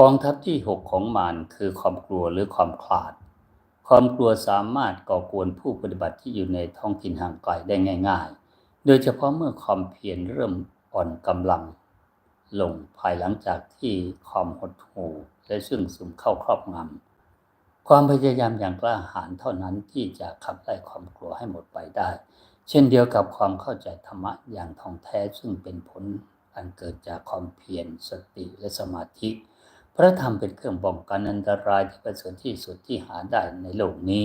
กองทัพที่ 6 ของมารคือความกลัวหรือความคลาด ความกลัวสามารถก่อกวนผู้ปฏิบัติที่อยู่ในท้องถิ่นห่างไกลได้ง่าย ๆ โดยเฉพาะเมื่อความเพียรเริ่มอ่อนกำลัง ลงภายหลังจากที่ความหดหู่และซึ่งซึมเข้าครอบงำความพยายามอย่างกล้าหาญเท่านั้นที่จะขับไล่ความกลัวให้หมดไปได้ เช่นเดียวกับความเข้าใจธรรมะอย่างท่องแท้ซึ่งเป็นผลอันเกิดจากความเพียรสติและสมาธิ พระธรรมเป็นเครื่องป้องกันอันตรายที่ประเสริฐที่สุดที่หาได้ในโลกนี้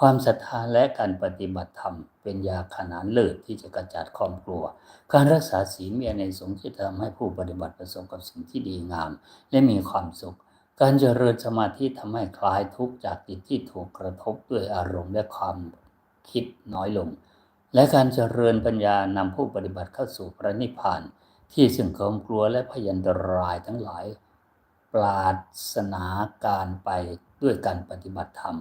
ความศรัทธาและการปฏิบัติธรรม เป็นยาขนานเลิศที่จะกระจัดความกลัว การรักษาศีลมีในสงฆ์ที่ทำให้ผู้ปฏิบัติประสบกับสิ่งที่ดีงาม และมีความสุข การเจริญสมาธิทำให้คลายทุกข์จากจิตที่ถูกกระทบด้วยอารมณ์และความคิดน้อยลง และการเจริญปัญญานำผู้ปฏิบัติเข้าสู่พระนิพพานที่ซึ่งความกลัวและพยันตรายทั้งหลาย ปราศนาการไปด้วยการปฏิบัติธรรม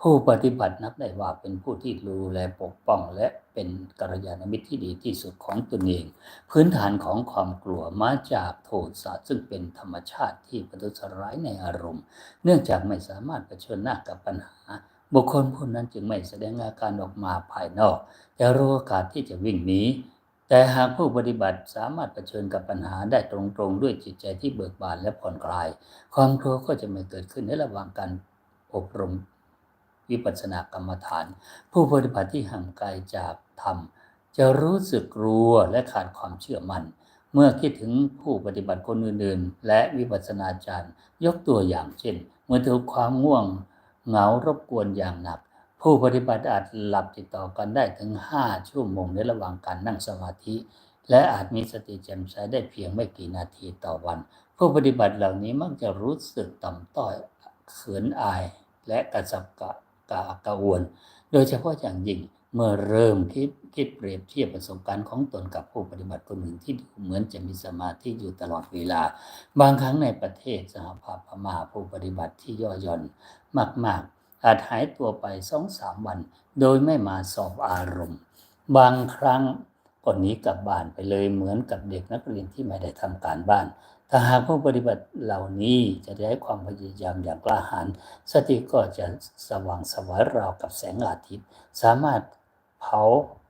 ผู้ปฏิบัตินับได้ว่าเป็นผู้ที่ดูแลปกป้องและเป็นกัลยาณมิตรที่ดีที่สุดของตนเอง พื้นฐานของความกลัวมาจากโทสะซึ่งเป็นธรรมชาติที่ประทุษร้ายในอารมณ์ เนื่องจากไม่สามารถเผชิญหน้ากับปัญหา บุคคลผู้นั้นจึงไม่แสดงอาการออกมาภายนอก แต่รู้โอกาสที่จะวิ่งหนี แต่หากผู้ปฏิบัติสามารถเผชิญกับปัญหาได้ตรงๆ ด้วยจิตใจที่เบิกบานและผ่อนคลาย ความกลัวก็จะไม่เกิดขึ้นในระหว่างการอบรมวิปัสสนากรรมฐาน ผู้ปฏิบัติที่ห่างไกลจากธรรม จะรู้สึกกลัวและขาดความเชื่อมัน่น เมื่อคิดถึงผู้ปฏิบัติคนอื่นๆ และวิปัสสนาจารย์ ยกตัวอย่างเช่น เมื่อถูกความง่วงเหงารบกวนอย่างหนัก ผู้ปฏิบัติอาจหลับติดต่อกันได้ถึง 5 ชั่วโมงในระหว่างการนั่งสมาธิ และอาจมีสติแจ่มใสได้เพียงไม่กี่นาทีต่อวัน ผู้ปฏิบัติเหล่านี้มักจะรู้สึกต่ำต้อยเขินอายและกระสับกระกากระวน โดยเฉพาะอย่างยิ่งเมื่อเริ่มคิดคิดเปรียบเทียบประสบการณ์ของตนกับผู้ปฏิบัติคนหนึ่งที่ดูเหมือนจะมีสมาธิอยู่ตลอดเวลา บางครั้งในประเทศสหภาพพม่าผู้ปฏิบัติที่ย่อหย่อนมาก ๆ อาจหายตัวไปสองสามวัน โดยไม่มาสอบอารมณ์ บางครั้งก็หนีกลับบ้านไปเลยเหมือนกับเด็กนักเรียนที่ไม่ได้ทำการบ้านถ้าหากผู้ปฏิบัติเหล่านี้จะได้ความพยายามอย่างกล้าหาญสติก็จะสว่างสวายราวกับแสงอาทิตย์ สามารถเผา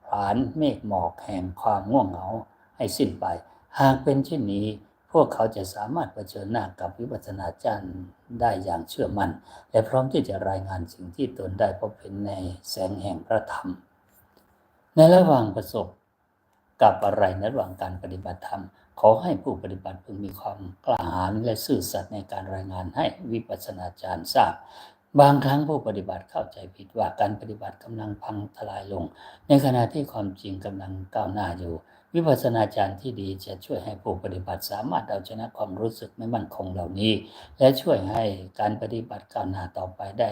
ผลาญเมฆหมอกแห่งความง่วงเหงาให้สิ้นไป หากเป็นเช่นนี้ พวกเขาจะสามารถเผชิญหน้ากับวิปัสสนาจารย์ได้อย่างเชื่อมัน่น และพร้อมที่จะรายงานสิ่งที่ตนได้พบเห็นในแสงแห่งพระธรรม ในระหว่างประสบกับอะไรในระหว่างการปฏิบัติธรรม ขอให้ผู้ปฏิบัติพึงมีความกล้าหาญและซื่อสัตย์ในการรายงานให้วิปัสสนาจารย์ทราบ บางครั้งผู้ปฏิบัติเข้าใจผิดว่าการปฏิบัติกำลังพังทลายลง ในขณะที่ความจริงกำลังก้าวหน้าอยู่ วิปัสสนาจารย์ที่ดีจะช่วยให้ผู้ปฏิบัติสามารถเอาชนะความรู้สึกไม่มั่นคงเหล่านี้ และช่วยให้การปฏิบัติก้าวหน้าต่อไปได้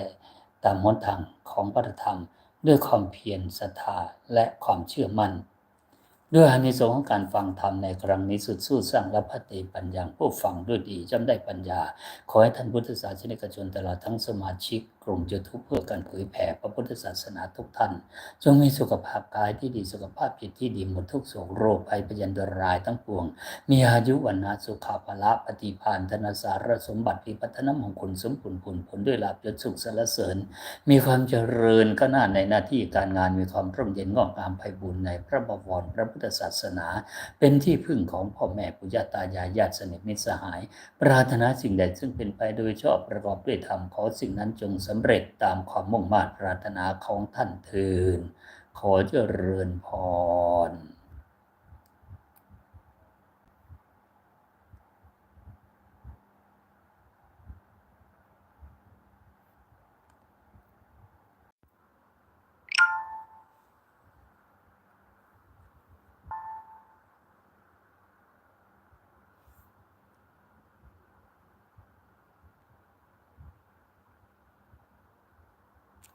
ตามมนทางของพระธรรม ด้วยความเพียรศรัทธาและความเชื่อมั่น ด้วยอานิสงส์ของการฟังธรรมในครั้งนี้สุดสู้สร้างและพัฒปัญญาผู้ฟังด้วยดีจำได้ปัญญา ขอให้ท่านพุทธศาสนิกชนตลอดทั้งสมาชิก ลุ่มยูทูบเพื่อการเผยแผ่พระพุทธศาสนาทุกท่าน จงมีสุขภาพกายที่ดีสุขภาพจิตที่ดีหมดทุกโศกโรคภัยพยันตรายทั้งปวง มีอายุวันนาสุขภาละปฏิพานธนสารสมบัติพิพัฒนมงคลสมผลผลผลด้วยลาภยศสุขสรรเสริญ มีความเจริญก้าวหน้าในหน้าที่การงานมีความร่มเย็นงอกงามไพบูรณ์ในพระบวรพระพุทธศาสนา เป็นที่พึ่งของพ่อแม่ปุญญาตายายญาติสนิทมิตรสหาย ปรารถนาสิ่งใดซึ่งเป็นไปโดยชอบประกอบด้วยธรรมขอสิ่งนั้นจงสำเร็จตามความมุ่งมา่ปรารถนาของท่านเทินขอเจริญพร